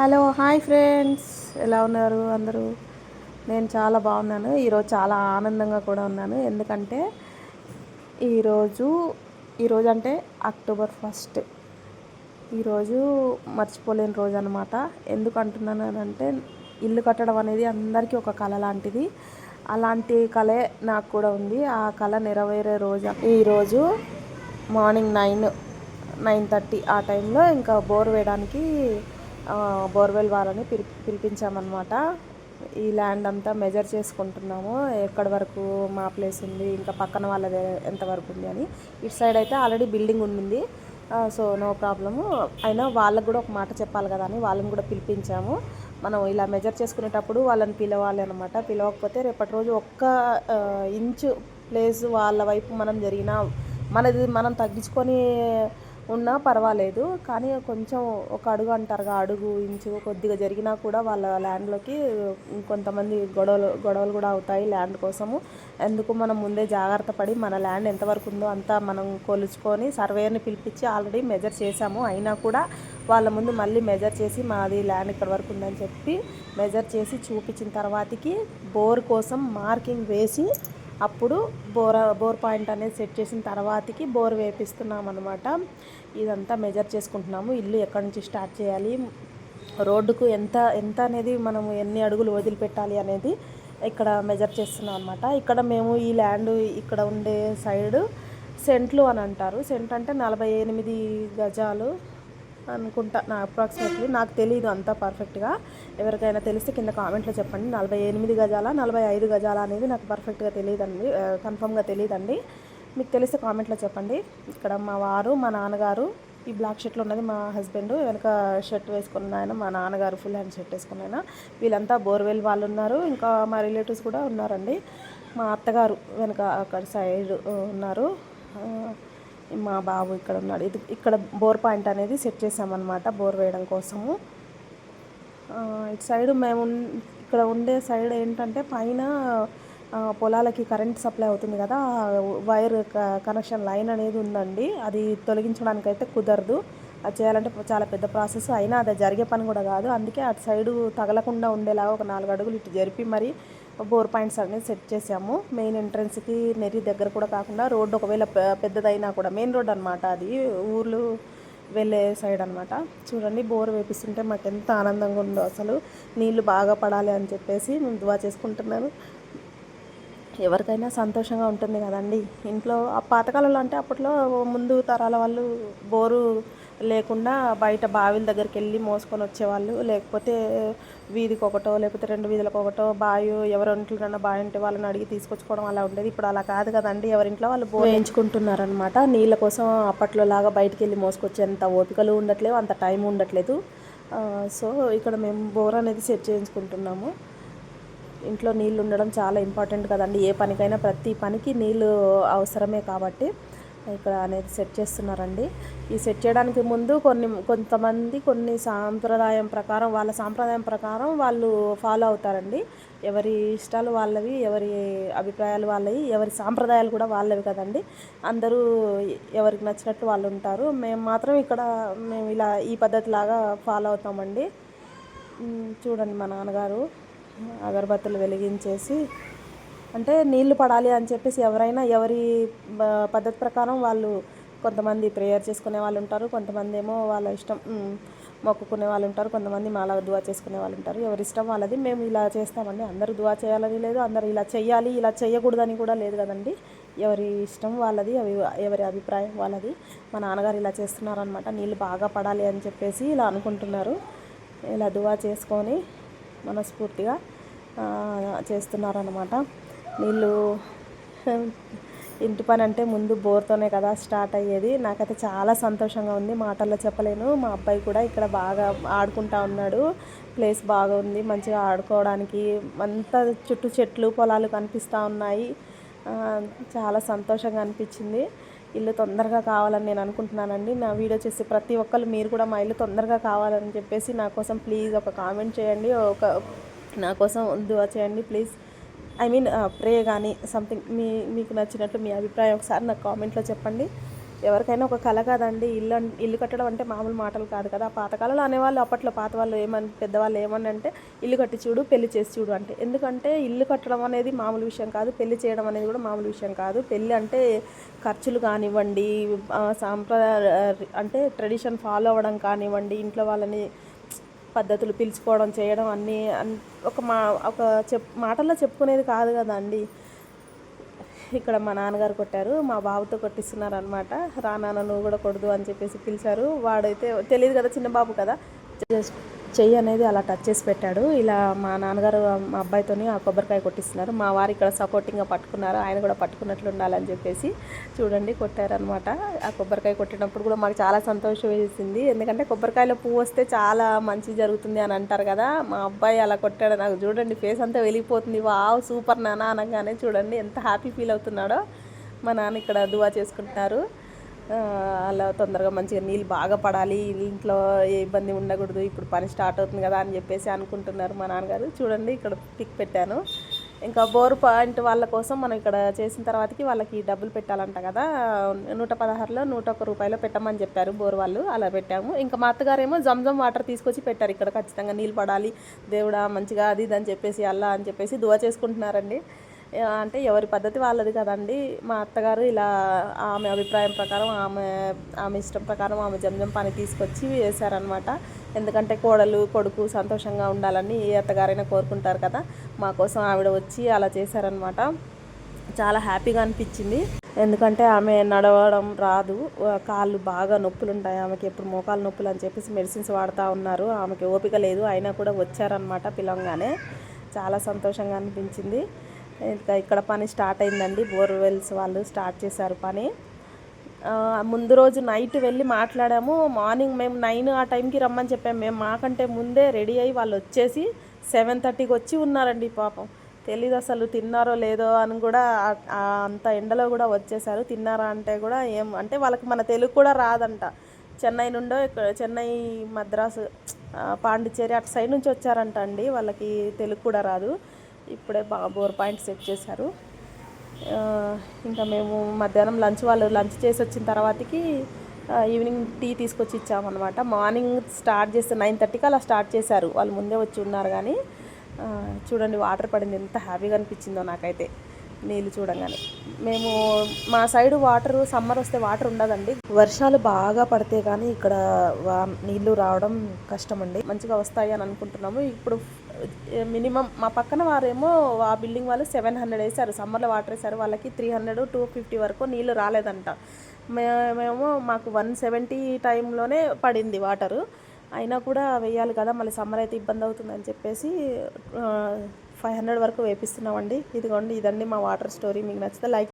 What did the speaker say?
Hello hi friends. ఎలా ఉన్నారు అందరూ? నేను చాలా బాగున్నాను. ఈరోజు చాలా ఆనందంగా కూడా ఉన్నాను. ఎందుకంటే ఈరోజు ఈరోజు అంటే అక్టోబర్ ఫస్ట్. ఈరోజు మర్చిపోలేని రోజు అనమాట ఎందుకు అంటున్నాను అని అంటే ఇల్లు కట్టడం అనేది అందరికీ ఒక కళ లాంటిది. అలాంటి కళే నాకు కూడా ఉంది. ఆ కళ నెరవేరే రోజు. ఈరోజు మార్నింగ్ నైన్ నైన్ థర్టీ ఆ టైంలో ఇంకా బోర్ వేయడానికి బోర్వెల్ వాళ్ళని పిలి పిలిపించామన్నమాట. ఈ ల్యాండ్ అంతా మెజర్ చేసుకుంటున్నాము. ఎక్కడి వరకు మా ప్లేస్ ఉంది ఇంకా పక్కన వాళ్ళది ఎంతవరకు ఉంది అని. ఇటు సైడ్ అయితే ఆల్రెడీ బిల్డింగ్ ఉండింది. So no problem. అయినా వాళ్ళకు కూడా ఒక మాట చెప్పాలి కదా అని వాళ్ళని కూడా పిలిపించాము. మనం ఇలా మెజర్ చేసుకునేటప్పుడు వాళ్ళని పిలవాలి అనమాట పిలవకపోతే రేపటి రోజు ఒక్క ఇంచు ప్లేస్ వాళ్ళ వైపు మనం జరిగినా మనది మనం తగ్గించుకొని ఉన్నా పర్వాలేదు. కానీ కొంచెం ఒక అడుగు అంటారుగా అడుగు ఇంచు కొద్దిగా జరిగినా కూడా వాళ్ళ ల్యాండ్లోకి కొంతమంది గొడవలు గొడవలు కూడా అవుతాయి ల్యాండ్ కోసము. ఎందుకు మనం ముందే జాగ్రత్త పడి మన ల్యాండ్ ఎంతవరకు ఉందో అంతా మనం కొలుచుకొని సర్వేయర్ని పిలిపించి ఆల్రెడీ మెజర్ చేసాము అయినా కూడా వాళ్ళ ముందు మళ్ళీ మెజర్ చేసి మాది ల్యాండ్ ఇక్కడ వరకు ఉందని చెప్పి మెజర్ చేసి చూపించిన తర్వాతకి బోర్ కోసం మార్కింగ్ వేసి అప్పుడు బోర్ బోర్ పాయింట్ అనేది సెట్ చేసిన తర్వాతకి బోర్ వేపిస్తున్నాం అనమాట ఇదంతా మెజర్ చేసుకుంటున్నాము. ఇల్లు ఎక్కడి నుంచి స్టార్ట్ చేయాలి? రోడ్డుకు ఎంత ఎంత అనేది మనం ఎన్ని అడుగులు వదిలిపెట్టాలి అనేది ఇక్కడ మెజర్ చేస్తున్నాం అనమాట ఇక్కడ మేము ఈ ల్యాండ్ ఇక్కడ ఉండే సైడ్ సెంట్లు అని అంటారు. సెంట్ అంటే నలభై ఎనిమిది గజాలు అనుకుంటా నా అప్రాక్సిమేట్లీ నాకు తెలియదు అంతా పర్ఫెక్ట్గా ఎవరికైనా తెలిస్తే కింద కామెంట్లో చెప్పండి. నలభై ఎనిమిది గజాల నలభై ఐదు గజాల అనేది నాకు పర్ఫెక్ట్గా తెలియదండి కన్ఫర్మ్గా తెలియదండి. మీకు తెలిస్తే కామెంట్లో చెప్పండి. ఇక్కడ మా వారు మా నాన్నగారు ఈ బ్లాక్ షర్ట్లో ఉన్నది మా హస్బెండ్ వెనక షర్ట్ వేసుకున్న ఆయన మా నాన్నగారు ఫుల్ హ్యాండ్ షర్ట్ వేసుకున్న ఆయన. వీళ్ళంతా బోర్వెల్ వాళ్ళు ఉన్నారు. ఇంకా మా రిలేటివ్స్ కూడా ఉన్నారండి. మా అత్తగారు వెనక అక్కడ సైడ్ ఉన్నారు. మా బాబు ఇక్కడ ఉన్నాడు. ఇది ఇక్కడ బోర్ పాయింట్ అనేది సెట్ చేసామన్నమాట బోర్ వేయడం కోసము. ఇటు సైడ్ మేము ఇక్కడ ఉండే సైడ్ ఏంటంటే పైన పొలాలకి కరెంట్ సప్లై అవుతుంది కదా వైర్ కనెక్షన్ లైన్ అనేది ఉందండి. అది తొలగించడానికి అయితే కుదరదు. అది చేయాలంటే చాలా పెద్ద ప్రాసెస్. అయినా అది జరిగే పని కూడా కాదు. అందుకే అటు సైడు తగలకుండా ఉండేలాగా ఒక నాలుగు అడుగులు ఇటు జరిపి మరి బోర్ పాయింట్స్ అనేది సెట్ చేసాము మెయిన్ ఎంట్రన్స్కి నెరి దగ్గర కూడా కాకుండా రోడ్డు ఒకవేళ పెద్దదైనా కూడా మెయిన్ రోడ్ అనమాట అది. ఊర్లు వెళ్ళే సైడ్ అనమాట చూడండి బోర్ వేపిస్తుంటే మాకు ఎంత ఆనందంగా ఉందో అసలు. నీళ్ళు బాగా పడాలి అని చెప్పేసి మేము దువా చేసుకుంటున్నాను. ఎవరికైనా సంతోషంగా ఉంటుంది కదండి. ఇంట్లో ఆ పాతకాలంలో అంటే అప్పట్లో ముందు తరాల వాళ్ళు బోరు లేకుండా బయట బావిల దగ్గరికి వెళ్ళి మోసుకొని వచ్చేవాళ్ళు. లేకపోతే వీధికి ఒకటో లేకపోతే రెండు వీధులకు ఒకటో బావి ఎవరింట్లోనన్నా బావి ఉంటే వాళ్ళని అడిగి తీసుకొచ్చుకోవడం అలా ఉండేది. ఇప్పుడు అలా కాదు కదండి. ఎవరింట్లో వాళ్ళు బోర్ వేయించుకుంటున్నారనమాట నీళ్ళ కోసం అప్పట్లో లాగా బయటికి వెళ్ళి మోసుకొచ్చేంత ఓపికలు ఉండట్లేవు అంత టైం ఉండట్లేదు. సో ఇక్కడ మేము బోర్ అనేది సెట్ చేయించుకుంటున్నాము. ఇంట్లో నీళ్ళు ఉండడం చాలా ఇంపార్టెంట్ కదండి. ఏ పనికైనా ప్రతి పనికి నీళ్ళు అవసరమే కాబట్టి ఇక్కడ అనేది సెట్ చేస్తున్నారండి. ఈ సెట్ చేయడానికి ముందు కొన్ని కొంతమంది కొన్ని సాంప్రదాయం ప్రకారం వాళ్ళ సాంప్రదాయం ప్రకారం వాళ్ళు ఫాలో అవుతారండి. ఎవరి ఇష్టాలు వాళ్ళవి ఎవరి అభిప్రాయాలు వాళ్ళవి ఎవరి సాంప్రదాయాలు కూడా వాళ్ళవి కదండి. అందరూ ఎవరికి నచ్చినట్టు వాళ్ళు ఉంటారు. మేము మాత్రం ఇక్కడ మేము ఇలా ఈ పద్ధతిలాగా ఫాలో అవుతామండి. చూడండి మా నాన్నగారు. అగరబత్తులు వెలిగించేసి అంటే నీళ్ళు పడాలి అని చెప్పేసి ఎవరైనా ఎవరి పద్ధతి ప్రకారం వాళ్ళు కొంతమంది ప్రేయర్ చేసుకునే వాళ్ళు ఉంటారు కొంతమంది ఏమో వాళ్ళ ఇష్టం మొక్కుకునే వాళ్ళు ఉంటారు కొంతమంది మాల దువా చేసుకునే వాళ్ళు ఉంటారు. ఎవరి ఇష్టం వాళ్ళది మేము ఇలా చేస్తామండి. అందరూ దువా చేయాలని లేదు అందరూ ఇలా చేయాలి ఇలా చేయకూడదని కూడా లేదు కదండి. ఎవరి ఇష్టం వాళ్ళది అవి ఎవరి అభిప్రాయం వాళ్ళది. మా నాన్నగారు ఇలా చేస్తున్నారనమాట నీళ్ళు బాగా పడాలి అని చెప్పేసి ఇలా అనుకుంటున్నారు. ఇలా దువా చేసుకొని మనస్ఫూర్తిగా చేస్తున్నారనమాట నీళ్ళు ఇంటి పని అంటే ముందు బోర్తోనే కదా స్టార్ట్ అయ్యేది. నాకైతే చాలా సంతోషంగా ఉంది. మాటల్లో చెప్పలేను. మా అబ్బాయి కూడా ఇక్కడ బాగా ఆడుకుంటా ఉన్నాడు. ప్లేస్ బాగా ఉంది మంచిగా ఆడుకోవడానికి అంతా చుట్టూ చెట్లు పొలాలు కనిపిస్తూ ఉన్నాయి. చాలా సంతోషంగా అనిపించింది. ఇల్లు తొందరగా కావాలని నేను అనుకుంటున్నానండి. నా వీడియో చేసి ప్రతి ఒక్కరు మీరు కూడా మా ఇల్లు తొందరగా కావాలని చెప్పేసి నా కోసం ప్లీజ్ ఒక కామెంట్ చేయండి. ఒక నా కోసం దువా చేయండి ప్లీజ్. ఐ మీన్ ప్రే కానీ సంథింగ్ మీ మీకు నచ్చినట్లు మీ అభిప్రాయం ఒకసారి నాకు కామెంట్లో చెప్పండి. ఎవరికైనా ఒక కళ కాదండి. ఇల్లు ఇల్లు కట్టడం అంటే మామూలు మాటలు కాదు కదా. పాతకాలంలో అనేవాళ్ళు అప్పట్లో పాత వాళ్ళు ఏమని పెద్దవాళ్ళు ఏమని అంటే ఇల్లు కట్టి చూడు పెళ్ళి చేసి చూడు అంటే. ఎందుకంటే ఇల్లు కట్టడం అనేది మామూలు విషయం కాదు. పెళ్ళి చేయడం అనేది కూడా మామూలు విషయం కాదు. పెళ్ళి అంటే ఖర్చులు కానివ్వండి సాంప్రదాయ అంటే ట్రెడిషన్ ఫాలో అవ్వడం కానివ్వండి ఇంట్లో వాళ్ళని పద్ధతులు పిలుచుకోవడం చేయడం అన్నీ అన్- ఒక మా ఒక చెప్ మాటల్లో చెప్పుకునేది కాదు కదండి. ఇక్కడ మా నాన్నగారు కొట్టారు మా బాబుతో కొట్టిస్తున్నారు అనమాట రా నాన్న నువ్వు కూడా కొడదు అని చెప్పేసి పిలిచారు. వాడైతే తెలియదు కదా చిన్న బాబు కదా. జస్ట్ చెయ్యి అనేది అలా టచ్ చేసి పెట్టాడు. ఇలా మా నాన్నగారు మా అబ్బాయితోని ఆ కొబ్బరికాయ కొట్టిస్తున్నారు. మా వారు ఇక్కడ సపోర్టింగ్గా పట్టుకున్నారు. ఆయన కూడా పట్టుకున్నట్లు ఉండాలని చెప్పేసి చూడండి కొట్టారనమాట ఆ కొబ్బరికాయ కొట్టినప్పుడు కూడా మాకు చాలా సంతోషం వేసింది. ఎందుకంటే కొబ్బరికాయలో పువ్వు వస్తే చాలా మంచి జరుగుతుంది అని అంటారు కదా. మా అబ్బాయి అలా కొట్టాడు. నాకు చూడండి ఫేస్ అంతా వెళ్ళిపోతుంది వావ్ సూపర్ నాన్న అనగానే చూడండి ఎంత హ్యాపీ ఫీల్ అవుతున్నాడో. మా నాన్న ఇక్కడ దువా చేసుకుంటున్నారు. అలా తొందరగా మంచిగా నీళ్ళు బాగా పడాలి ఇంట్లో ఏ ఇబ్బంది ఉండకూడదు ఇప్పుడు పని స్టార్ట్ అవుతుంది కదా అని చెప్పేసి అనుకుంటున్నారు మా నాన్నగారు. చూడండి ఇక్కడ పిక్ పెట్టాను. ఇంకా బోర్ పాయింట్ వాళ్ళ కోసం మనం ఇక్కడ చేసిన తర్వాతకి వాళ్ళకి డబ్బులు పెట్టాలంట కదా. నూట పదహారులో నూట ఒక్క రూపాయలు పెట్టమని చెప్పారు బోర్ వాళ్ళు. అలా పెట్టాము. ఇంకా మా అత్తగారేమో జమ్జమ్ వాటర్ తీసుకొచ్చి పెట్టారు. ఇక్కడ ఖచ్చితంగా నీళ్ళు పడాలి దేవుడా మంచిగా అది ఇది అని చెప్పేసి అల్లా అని చెప్పేసి దువా చేసుకుంటున్నారండి. అంటే ఎవరి పద్ధతి వాళ్ళది కదండి. మా అత్తగారు ఇలా ఆమె అభిప్రాయం ప్రకారం ఆమె ఆమె ఇష్టం ప్రకారం ఆమె జంజం పని తీసుకొచ్చి వేశారనమాట ఎందుకంటే కోడలు కొడుకు సంతోషంగా ఉండాలని ఏ అత్తగారైనా కోరుకుంటారు కదా. మా కోసం ఆవిడ వచ్చి అలా చేశారనమాట చాలా హ్యాపీగా అనిపించింది. ఎందుకంటే ఆమె నడవడం రాదు. కాళ్ళు బాగా నొప్పులు ఉంటాయి ఆమెకి ఎప్పుడు మోకాలు నొప్పులు అని చెప్పేసి మెడిసిన్స్ వాడుతూ ఉన్నారు. ఆమెకి ఓపిక లేదు. అయినా కూడా వచ్చారనమాట పిలవంగానే. చాలా సంతోషంగా అనిపించింది. ఇంకా ఇక్కడ పని స్టార్ట్ అయిందండి. బోర్వెల్స్ వాళ్ళు స్టార్ట్ చేశారు పని. ముందు రోజు నైట్ వెళ్ళి మాట్లాడాము. మార్నింగ్ మేము నైన్ ఆ టైంకి రమ్మని చెప్పాము మేము మాకంటే ముందే రెడీ అయ్యి వాళ్ళు వచ్చేసి సెవెన్ థర్టీకి వచ్చి ఉన్నారండి పాపం. తెలీదు అసలు తిన్నారో లేదో అని కూడా అంత ఎండలో కూడా వచ్చేసారు. తిన్నారా అంటే కూడా ఏం అంటే వాళ్ళకి మన తెలుగు కూడా రాదంట. చెన్నై నుండో ఇక్కడ చెన్నై మద్రాసు పాండిచ్చేరి అటు సైడ్ నుంచి వచ్చారంట అండి. వాళ్ళకి తెలుగు కూడా రాదు. ఇప్పుడే బాగా బోర్ పాయింట్ సెట్ చేశారు. ఇంకా మేము మధ్యాహ్నం లంచ్ వాళ్ళు లంచ్ చేసి వచ్చిన తర్వాతకి ఈవినింగ్ టీ తీసుకొచ్చి ఇచ్చామన్నమాట. మార్నింగ్ స్టార్ట్ చేస్తే నైన్ థర్టీకి అలా స్టార్ట్ చేశారు. వాళ్ళు ముందే వచ్చి ఉన్నారు కానీ చూడండి వాటర్ పడింది ఎంత హ్యాపీగా అనిపించిందో నాకైతే నీళ్ళు చూడంగానే. మేము మా సైడ్ వాటర్ సమ్మర్ వస్తే వాటర్ ఉండదండి. వర్షాలు బాగా పడితే కానీ ఇక్కడ వా- నీళ్ళు రావడం కష్టం అండి మంచిగా వస్తాయి అని అనుకుంటున్నాము. ఇప్పుడు మినిమం మా పక్కన వారేమో ఆ బిల్డింగ్ వాళ్ళు సెవెన్ హండ్రెడ్ వేశారు. సమ్మర్లో వాటర్ వేశారు. వాళ్ళకి త్రీ హండ్రెడ్ టూ ఫిఫ్టీ వరకు నీళ్ళు రాలేదంట. మే- మేము మాకు వన్ సెవెంటీ టైంలోనే పడింది వాటరు. అయినా కూడా వేయాలి కదా మళ్ళీ సమ్మర్ అయితే ఇబ్బంది అవుతుందని చెప్పేసి ఫైవ్ హండ్రెడ్ వరకు వేపిస్తున్నామండి. ఇదిగోండి ఇదండి మా వాటర్ స్టోరీ. మీకు నచ్చితే లైక్